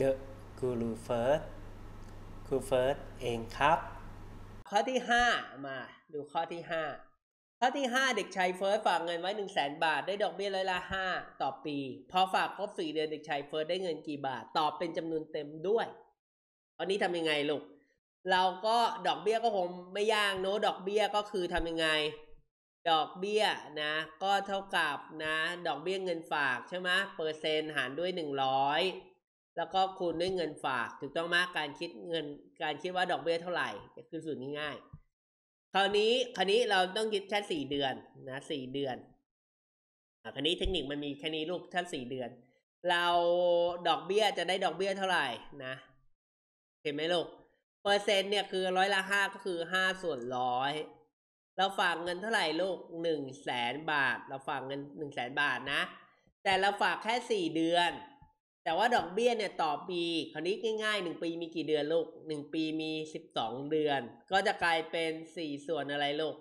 The Guru First ครูเฟิร์สเองครับ ข้อที่ 5 มาดูข้อที่ 5 ข้อที่ 5 เด็กชายเฟิร์สฝากเงินไว้ 1 0 0 0 0แบาทได้ดอกเบี้ยร้อยละ 5 ต่อปี พอฝากครบ 4 เดือนเด็กชายเฟิร์สได้เงินกี่บาท ตอบเป็นจำนวนเต็มด้วยตอนนี้ทำยังไงลูก เราก็ดอกเบี้ยก็คงไม่ยากโน้ดอกเบี้ยก็คือทำยังไง ดอกเบี้ยนะ ก็เท่ากับนะ ดอกเบี้ยเงินฝากใช่ไหมเปอร์เซ็นต์หารด้วย 100 แล้วก็คูณด้วยเงินฝากถูกต้องไหมการคิดเงินการคิดว่าดอกเบี้ยเท่าไหร่คือสูตรง่ายๆคราวนี้คราวนี้เราต้องคิดแค่สี่เดือนนะสี่เดือนอะคราวนี้เทคนิคมันมีแค่นี้ลูกแค่สี่เดือน เราดอกเบี้ยจะได้ดอกเบี้ยเท่าไหร่นะ เห็นไหมลูกเปอร์เซ็นต์เนี่ยคือร้อยละห้าก็คือห้าส่วนร้อยเราฝากเงินเท่าไหร่ลูกหนึ่งแสนบาท เราฝากเงินหนึ่งแสนบาทนะ แต่เราฝากแค่สี่เดือน แต่ว่าดอกเบี้ยเนี่ยต่อปีคราวนี้ง่ายๆหนึ่งปีมีกี่เดือนลูกหนึ่งปีมีสิบสองเดือน ก็จะกลายเป็นสี่ส่วนอะไรลูก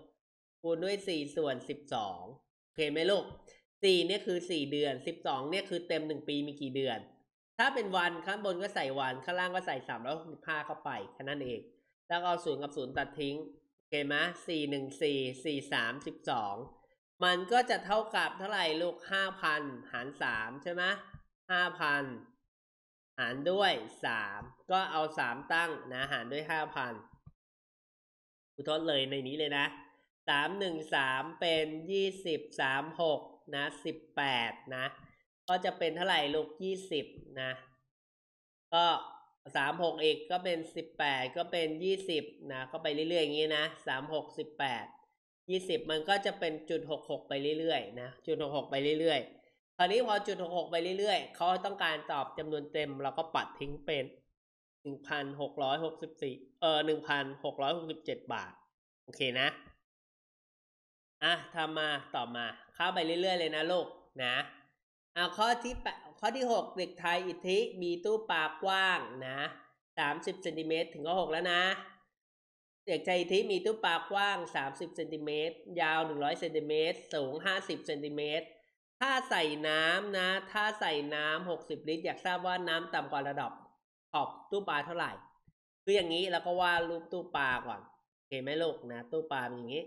คูณด้วยสี่ส่วนสิบสองโอเคไหมลูกสี่เนี่ยคือสี่เดือนสิบสองเนี่ยคือเต็มหนึ่งปีมีกี่เดือน ถ้าเป็นวันข้างบนก็ใส่วันข้างล่างก็ใส่สามร้อยหกสิบห้าเข้าไปแค่นั้นเอง แล้วเอาศูนย์กับศูนย์ตัดทิ้งโอเคไหมสี่หนึ่งสี่สี่สามสิบสองมันก็จะเท่ากับเท่าไหร่ลูกห้าพันหารสามใช่ไหม ห้าพันหารด้วยสามก็เอาสามตั้งนะหารด้วยห้าพันอุทดเลยในนี้เลยนะสามหนึ่งสามเป็นยี่สิบสามหกนะสิบแปดนะ ก็จะเป็นเท่าไหร่ลูกยี่สิบนะ ก็สามหกอีกก็เป็นสิบแปดก็เป็นยี่สิบนะ ก็ไปเรื่อยๆอย่างนี้นะสามหกสิบแปดยี่สิบมันก็จะเป็นจุดหกหกไปเรื่อยๆนะจุดหกหกไปเรื่อยๆ คราวนี้พอจุดหกไปเรื่อยๆ เขาต้องการตอบจำนวนเต็ม เราก็ปัดทิ้งเป็นหนึ่งพันหกร้อยหกสิบสี่เออหนึ่งพันหกร้อยหกสิบเจ็ดบาท โอเคนะ อะทำมาต่อมาเข้าไปเรื่อยๆ เลยนะลูกนะอะข้อที่แปข้อที่หกเด็กไทยอิทธิมีตู้ปลากว้างนะสามสิบเซนติเมตรถึงข้อหกแล้วนะเด็กชายอิทธิมีตู้ปลากว้างสามสิบเซนติเมตรยาวหนึ่งร้อยเซนติเมตรสูงห้าสิบเซนติเมตร ถ้าใส่น้ำนะ ถ้าใส่น้ำหกสิบลิตร อยากทราบว่าน้ำต่ำกว่าระดับขอบตู้ปลาเท่าไหร่ คืออย่างนี้แล้วก็วาดรูปตู้ปลาก่อนเห็นไหมลูกนะ ตู้ปลาเป็นอย่างนี้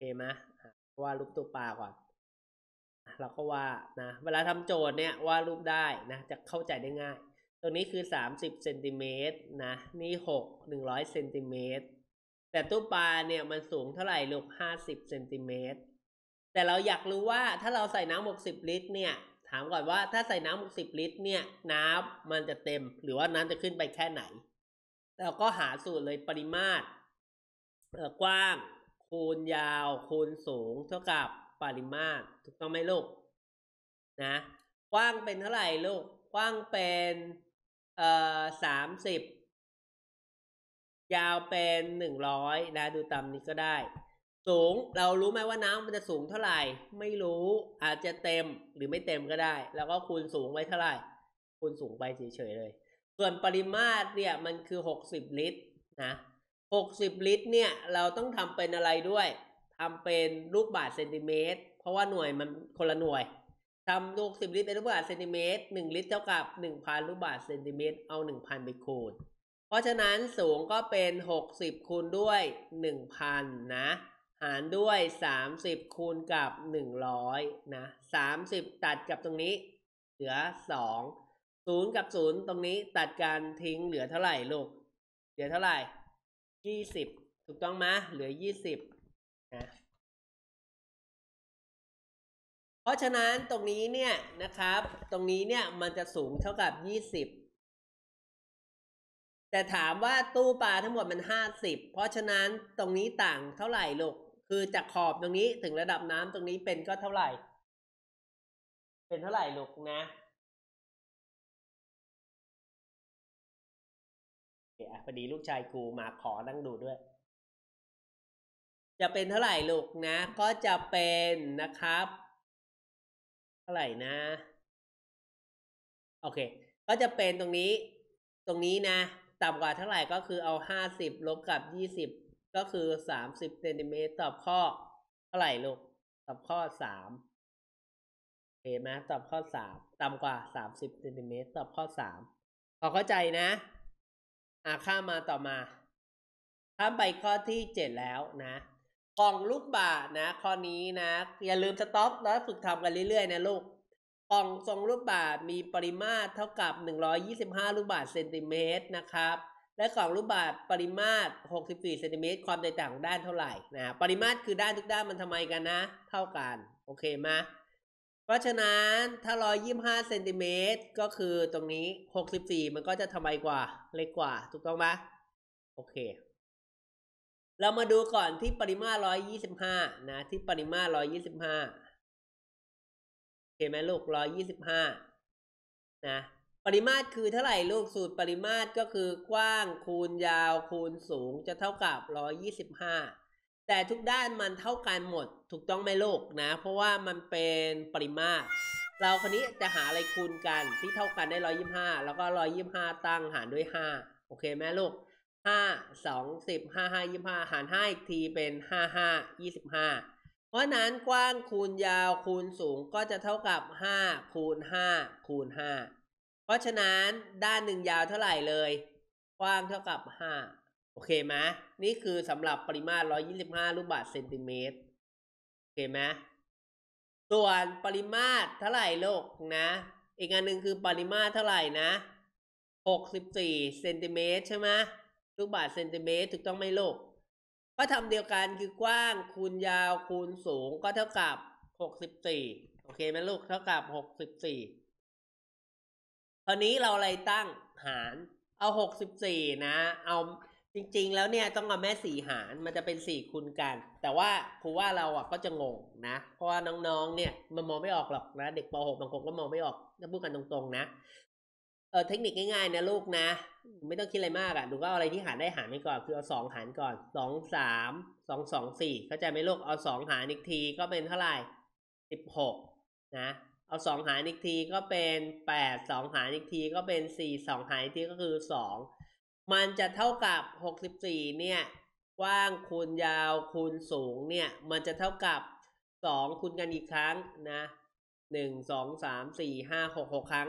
เห็นไหมวาดรูปตู้ปลาก่อนเราก็ว่านะ เวลาทำโจทย์เนี่ยวาดรูปได้นะ จะเข้าใจได้ง่ายตรงนี้คือสามสิบเซนติเมตรนะ นี่หกหนึ่งร้อยเซนติเมตรแต่ตู้ปลาเนี่ยมันสูงเท่าไหร่ลูกห้าสิบเซนติเมตร แต่เราอยากรู้ว่าถ้าเราใส่น้ำหกสิบลิตรเนี่ย ถามก่อนว่าถ้าใส่น้ำหกสิบลิตรเนี่ย น้ำมันจะเต็ม หรือว่าน้ำจะขึ้นไปแค่ไหน เราก็หาสูตรเลยปริมาตรกว้าง คูณยาว คูณสูง เท่ากับปริมาตรถูกต้องไหมลูกนะกว้างเป็นเท่าไหร่ลูกกว้างเป็นเอ่อสามสิบยาวเป็นหนึ่งร้อยนะ ดูตามนี้ก็ได้ สูงเรารู้ไหมว่าน้ำมันจะสูงเท่าไหร่ ไม่รู้อาจจะเต็มหรือไม่เต็มก็ได้ แล้วก็คูณสูงไว้เท่าไหร่ คูณสูงไปเฉยๆเลย ส่วนปริมาตรเนี่ยมันคือหกสิบลิตรนะหกสิบลิตรเนี่ยเราต้องทำเป็นอะไรด้วยทำเป็นลูกบาทเซนติเมตร เพราะว่าหน่วยมันคนละหน่วยทำลูกสิบลิตรเป็นลูกบาทเซนติเมตรหนึ่งลิตรเท่ากับหนึ่งพันลูกบาทเซนติเมตรเอาหนึ่งพันไปคูณ เพราะฉะนั้นสูงก็เป็นหกสิบคูณด้วยหนึ่งพันนะ หารด้วยสามสิบคูณกับหนึ่งร้อยนะสามสิบตัดกับตรงนี้ เหลือสองศูนย์กับศูนย์ตรงนี้ตัดการทิ้งเหลือเท่าไหร่ลูก เหลือเท่าไหร่ยี่สิบถูกต้องไหมเหลือยี่สิบนะเพราะฉะนั้นตรงนี้เนี่ยนะครับ ตรงนี้เนี่ยมันจะสูงเท่ากับยี่สิบแต่ถามว่าตู้ปลาทั้งหมดมันห้าสิบเพราะฉะนั้นตรงนี้ต่างเท่าไหร่ลูก คือจากขอบตรงนี้ถึงระดับน้ำตรงนี้เป็นก็เท่าไหร่ เป็นเท่าไหร่ลูกนะเดี๋ยวพอดีลูกชายครูมาขอนั่งดูด้วย จะเป็นเท่าไหร่ลูกนะ ก็จะเป็นนะครับ เท่าไหร่นะ โอเค ก็จะเป็นตรงนี้ ตรงนี้นะ ต่ำกว่าเท่าไหร่ก็คือเอาห้าสิบลบกับยี่สิบ ก็คือสามสิบเซนติเมตรตอบข้อเท่าไหร่ลูกตอบข้อสามเห็นไหมตอบข้อสามต่ำกว่าสามสิบเซนติเมตรตอบข้อสามพอเข้าใจนะอ่าข้ามมาต่อมาข้ามไปข้อที่เจ็ดแล้วนะกล่องลูกบาศนะ ข้อนี้นะอย่าลืมสต็อปแล้วฝึกทำกันเรื่อยๆนะลูกกล่องทรงลูกบาศมีปริมาตรเท่ากับ125ลูกบาศเซนติเมตรนะครับ และกล่องลูกบาศก์ปริมาตร 64เซนติเมตรความแตกต่างของด้านเท่าไหร่นะปริมาตรคือด้านทุกด้านมันทำไมกันนะ เท่ากัน โอเคไหมเพราะฉะนั้นถ้า 125เซนติเมตรก็คือตรงนี้ 64 มันก็จะทำไมกว่า เล็กกว่า ถูกต้องไหมโอเค เรามาดูก่อนที่ปริมาตร 125 นะ ที่ปริมาตร 125 โอเคไหมลูก 125 นะ ปริมาตรคือเท่าไหร่ลูกสูตรปริมาตรก็คือกว้างคูณยาวคูณสูงจะเท่ากับ125แต่ทุกด้านมันเท่ากันหมดถูกต้องไหมลูกนะ เพราะว่ามันเป็นปริมาตร เราคนนี้จะหาอะไรคูณกันที่เท่ากันได้125แล้วก็125ตั้งหารด้วย5โอเคไหมลูกห้าสองสิบห้าห้ายี่ห้าหารห้าอีกทีเป็นห้าห้ายี่สิบห้าเพราะนั้นกว้างคูณยาวคูณสูงก็จะเท่ากับห้าคูณห้าคูณห้า เพราะฉะนั้นด้านหนึ่งยาวเท่าไหร่เลย กว้างเท่ากับห้าโอเคไหมนี่คือสำหรับปริมาตรร้อยี่สิบห้าลูกบาศก์เซนติเมตร โอเคไหมส่วนปริมาตรเท่าไหร่โลกนะ อีกอันหนึ่งคือปริมาตรเท่าไหร่นะหกสิบสี่เซนติเมตรใช่ไหมลูกบาศก์เซนติเมตรถูกต้องไหมลูกก็ทำเดียวกันคือกว้างคูณยาวคูณสูงก็เท่ากับหกสิบสี่โอเคไหมลูกเท่ากับหกสิบสี่ คราวนี้เราอะไรตั้งหารเอาหกสิบสี่นะ เอาจริง ๆ แล้วเนี่ยต้องเอาแม่สี่หารมันจะเป็นสี่คูณกัน แต่ว่าครูว่าเราอะก็จะงงนะ เพราะว่าน้องๆ เนี่ยมันมองไม่ออกหรอกนะ เด็กป .6 บางคนก็มองไม่ออกถ้าพูดกันตรงๆนะเออเทคนิคง่ายๆนะลูกนะ ไม่ต้องคิดอะไรมากอะ่ะดูก็เอาอะไรที่หารได้หารไปก่อนคือเอาสองหารก่อนสองสามสองสองสี่เข้าใจไหมลูกเอาสองหารอีกทีก็เป็นเท่าไหร่สิบหกนะ เอาสองหารอีกทีก็เป็นแปดสองหารอีกทีก็เป็นสี่สองหารอีกทีก็คือสองมันจะเท่ากับหกสิบสี่เนี่ยกว้างคูณยาวคูณสูงเนี่ยมันจะเท่ากับสองคูณกันอีกครั้งนะหนึ่งสองสามสี่ห้าหกหกครั้ง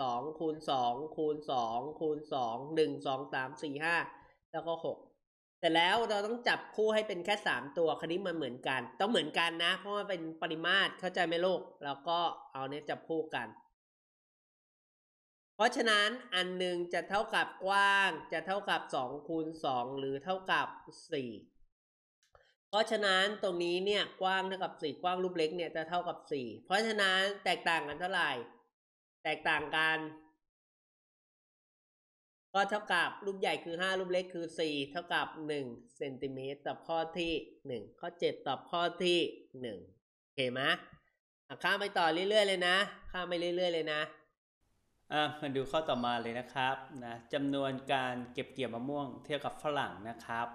สองคูณสองคูณสองคูณสองหนึ่งสองสามสี่ห้าแล้วก็หก แต่แล้วเราต้องจับคู่ให้เป็นแค่สามตัวคันนี้มันเหมือนกัน ต้องเหมือนกันนะ เพราะว่าเป็นปริมาตรเข้าใจไหมลูกแล้วก็เอาเนี้ยจับคู่กัน เพราะฉะนั้นอันหนึ่งจะเท่ากับกว้าง จะเท่ากับสองคูณสองหรือเท่ากับสี่เพราะฉะนั้นตรงนี้เนี่ยกว้างเท่ากับสี่กว้างรูปเล็กเนี่ยจะเท่ากับสี่เพราะฉะนั้นแตกต่างกันเท่าไหร่ แตกต่างกัน ก็เท่ากับรูปใหญ่คือห้ารูปเล็กคือสี่เท่ากับหนึ่งเซนติเมตรตอบข้อที่หนึ่งข้อเจ็ดตอบข้อที่หนึ่งโอเคไหมข้ามไปต่อเรื่อยๆเลยนะข้ามไปเรื่อย ๆ เลยนะอะมาดูข้อต่อมาเลยนะครับนะจำนวนการเก็บเกี่ยวมะม่วงเทียบกับฝรั่งนะครับ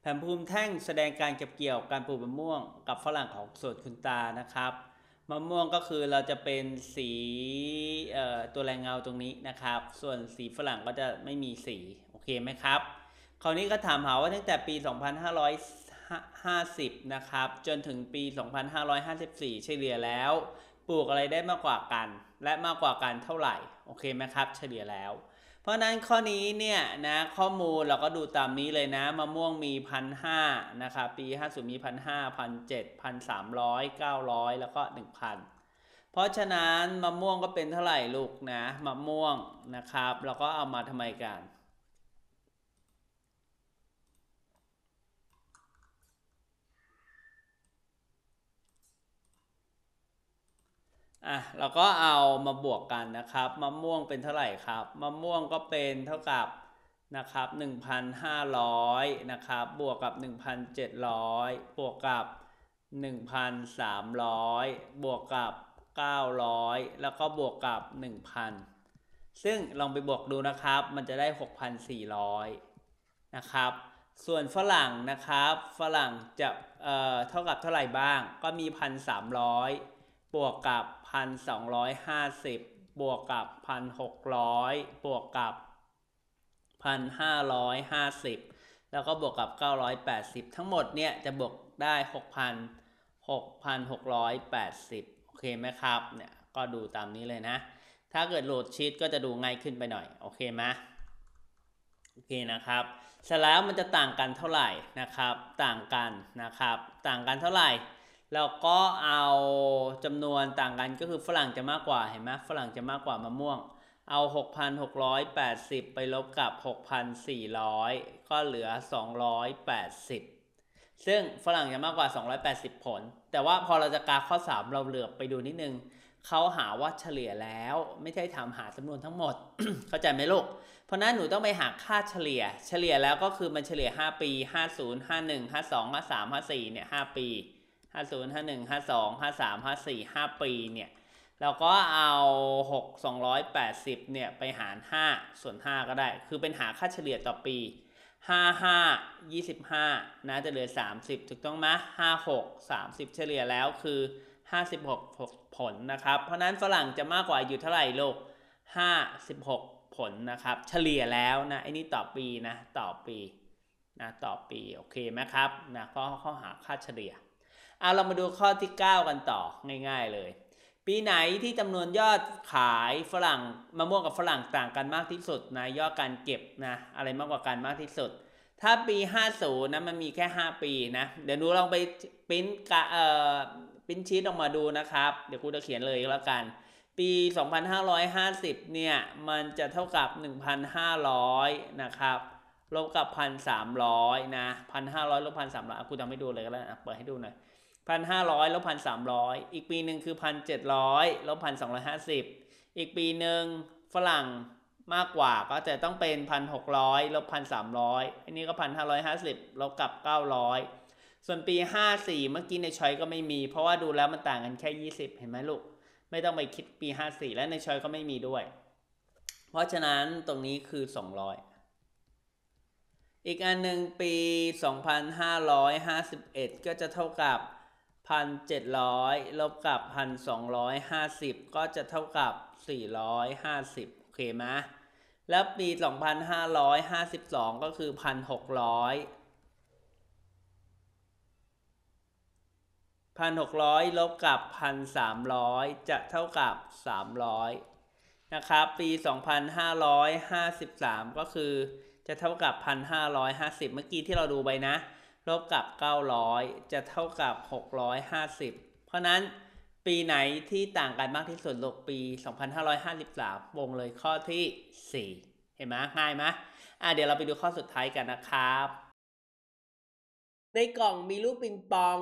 แผนภูมิแท่งแสดงการเก็บเกี่ยวการปลูกมะม่วง กับฝรั่งของสวนคุณตานะครับ มะม่วงก็คือเราจะเป็นสีตัวแรงเงาตรงนี้นะครับ ส่วนสีฝรั่งก็จะไม่มีสี โอเคไหมครับ คราวนี้ก็ถามหาว่าตั้งแต่ปี 2550 นะครับ จนถึงปี 2554 เฉลี่ยแล้ว ปลูกอะไรได้มากกว่ากัน และมากกว่ากันเท่าไหร่ โอเคไหมครับ เฉลี่ยแล้ว เพราะนั้นข้อนี้เนี่ยนะข้อมูลเราก็ดูตามนี้เลยนะมะม่วงมีพันห้านะครับปี50มีพันห้าพันเจ็ดพันสามร้อยเก้าร้อยแล้วก็หนึ่งพันเพราะฉะนั้นมะม่วงก็เป็นเท่าไหร่ลูกนะมะม่วงนะครับ เราก็เอามาทำไมกัน อะเราก็เอามาบวกกันนะครับมะม่วงเป็นเท่าไหร่ครับมะม่วงก็เป็นเท่ากับนะครับ1,500นะครับบวกกับ 1,700 บวกกับ 1,300 บวกกับ 900 แล้วก็บวกกับ 1,000 ซึ่งลองไปบวกดูนะครับ มันจะได้ 6,400 นะครับ ส่วนฝรั่งนะครับ ฝรั่งจะเอ่อเท่ากับเท่าไหร่บ้าง ก็มี 1,300 บวกกับพันสองร้อยห้าสิบบวกกับพันหกร้อยบวกกับพันห้าร้อยห้าสิบแล้วก็บวกกับเก้าร้อยแปดสิบทั้งหมดเนี่ยจะบวกได้หกพันหกพันหกร้อยแปดสิบโอเคไหมครับเนี่ยก็ดูตามนี้เลยนะ ถ้าเกิดโหลดชีตก็จะดูง่ายขึ้นไปหน่อย โอเคไหมโอเคนะครับเสร็จแล้วมันจะต่างกันเท่าไหร่นะครับ ต่างกันนะครับ ต่างกันเท่าไหร่ แล้วก็เอาจำนวนต่างกันก็คือฝรั่งจะมากกว่าเห็นไหมฝรั่งจะมากกว่ามะม่วง เอา 6,680 ไปลบกับ 6,400 ก็เหลือ 280 ซึ่งฝรั่งจะมากกว่า 280 ผล แต่ว่าพอเราจะกาข้อ 3 เราเหลือบไปดูนิดนึงเขาหาว่าเฉลี่ยแล้วไม่ใช่ทำหาจำนวนทั้งหมด เข้าใจไหมลูก เพราะนั้นหนูต้องไปหาค่าเฉลี่ย เฉลี่ยแล้วก็คือมันเฉลี่ย 5 ปี 50 51 52 53 54เนี่ย5ปี 50 51 52 53 54 5 ปีเนี่ยเราก็เอา 6 280 เนี่ย ไปหาร 5 ส่วน 5 ก็ได้ คือเป็นหาค่าเฉลี่ยต่อปี 5 5 25 นะ จะเหลือ 30 ถูกต้องไหม5 6 30 เฉลี่ยแล้วคือ 56 ผลนะครับ เพราะนั้นฝรั่งจะมากกว่าอยู่เท่าไหร่ลูก56 ผลนะครับ เฉลี่ยแล้วนะไอ้นี่ต่อปีนะ ต่อปีนะ ต่อปี โอเคไหมครับ นะก็ข้อหาค่าเฉลี่ย เอาเรามาดูข้อที่ 9 กันต่อง่าย ๆเลย ปีไหนที่จำนวนยอดขายฝรั่งมะม่วงกับฝรั่งต่างกันมากที่สุดนะยอดการเก็บนะอะไรมากกว่ากันมากที่สุด ถ้าปี 50นะมันมีแค่ 5 ปีนะเดี๋ยวหนูลองไปปริ้นกะเอ่อปริ้นชีตออกมาดูนะครับ เดี๋ยวกูจะเขียนเลยแล้วกัน ปี 2550 เนี่ยมันจะเท่ากับ 1,500 นะครับลบกับ 1,300นะ1,500ลบ1,300อะกูทำให้ดูเลยก็ได้อะเปิดให้ดูหน่อย พันห้าร้อยลบพันสามร้อยอีกปีหนึ่งคือพันเจ็ดร้อยลบพันสองร้อยห้าสิบอีกปีหนึ่งฝรั่งมากกว่าก็จะต้องเป็นพันหกร้อยลบพันสามร้อยอันนี้ก็พันห้าร้อยห้าสิบลบกับเก้าร้อยส่วนปีห้าสี่เมื่อกี้ในชอยก็ไม่มี เพราะว่าดูแล้วมันต่างกันแค่ยี่สิบเห็นไหมลูก ไม่ต้องไปคิดปีห้าสี่และในชอยก็ไม่มีด้วย เพราะฉะนั้นตรงนี้คือสองร้อยอีกอันหนึ่งปีสองพันห้าร้อยห้าสิบเอ็ดก็จะเท่ากับ 1,700 ลบกับ 1,250 ก็จะเท่ากับ 450 โอเคไหมแล้วปี 2552 ก็คือ 1,600 1,600 ลบกับ 1,300 จะเท่ากับ 300 นะครับ ปี 2553 ก็คือจะเท่ากับ 1,550 เมื่อกี้ที่เราดูไปนะ ลบกับ 900 จะเท่ากับ 650 เพราะนั้นปีไหนที่ต่างกันมากที่สุดลกปี 2553 วงเลยข้อที่ 4 เห็นไหมง่ายไหมอะเดี๋ยวเราไปดูข้อสุดท้ายกันนะครับ ในกล่องมีลูกปิงปอง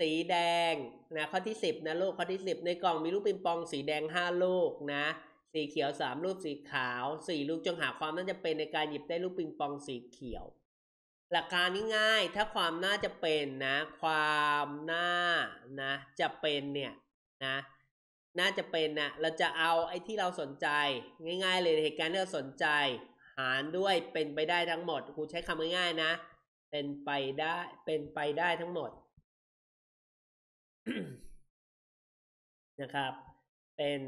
สีแดงนะข้อที่ 10 นะลูกข้อที่ 10 ในกล่องมีลูกปิงปองสีแดง 5 ลูกนะ สีเขียว 3 ลูกสีขาว 4 ลูกจงหาความน่าจะเป็นในการหยิบได้ลูกปิงปองสีเขียว หลักการนี้ง่ายถ้าความน่าจะเป็นนะ ความน่านะ จะเป็นเนี่ยนะ น่าจะเป็นนะเราจะเอาไอ้ที่เราสนใจ ง่าย ๆ เลยเหตุการณ์ที่เราสนใจ หารด้วยเป็นไปได้ทั้งหมดครูใช้คำง่ายๆนะ เป็นไปได้เป็นไปได้ทั้งหมดนะครับ เป็น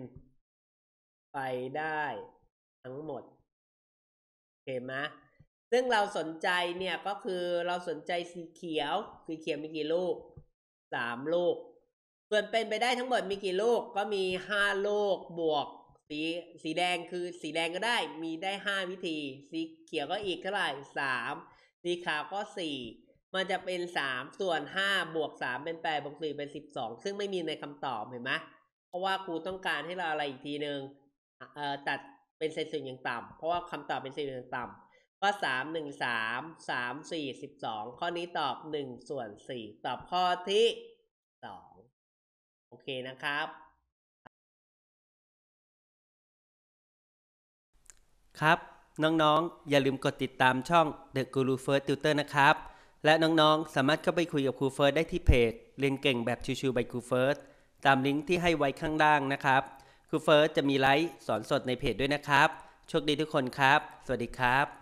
ไปได้ทั้งหมดโอเคไหม ซึ่งเราสนใจเนี่ยก็คือเราสนใจสีเขียว สีเขียวมีกี่ลูกสามลูก ส่วนเป็นไปได้ทั้งหมดมีกี่ลูกก็มีห้าลูกบวก สีสีแดงคือสีแดงก็ได้มีได้ห้าวิธี สีเขียวก็อีกเท่าไหร่สามสีขาวก็สี่มันจะเป็นสามส่วนห้าบวกสามเป็นแปดบวกสี่เป็นสิบสองซึ่งไม่มีในคำตอบเห็นไหมเพราะว่าครูต้องการให้เราอะไรอีกทีหนึ่งเอ่อตัดเป็นเศษส่วนอย่างต่ำเพราะว่าคำตอบเป็นเศษส่วนอย่างต่ำ ก็สามหนึ่งสามสามสี่สิบสองข้อนี้ตอบหนึ่งส่วนสี่ตอบข้อที่สองโอเคนะครับ ครับ น้องๆ อย่าลืมกดติดตามช่อง The Guru First Tutor นะครับ และน้องๆ สามารถเข้าไปคุยกับครูเฟิร์สได้ที่เพจ เรียนเก่งแบบชิวๆ by ครูเฟิร์สตามลิงก์ที่ให้ไว้ข้างล่างนะครับครูเฟิร์สจะมีไลฟ์สอนสดในเพจด้วยนะครับ โชคดีทุกคนครับ สวัสดีครับ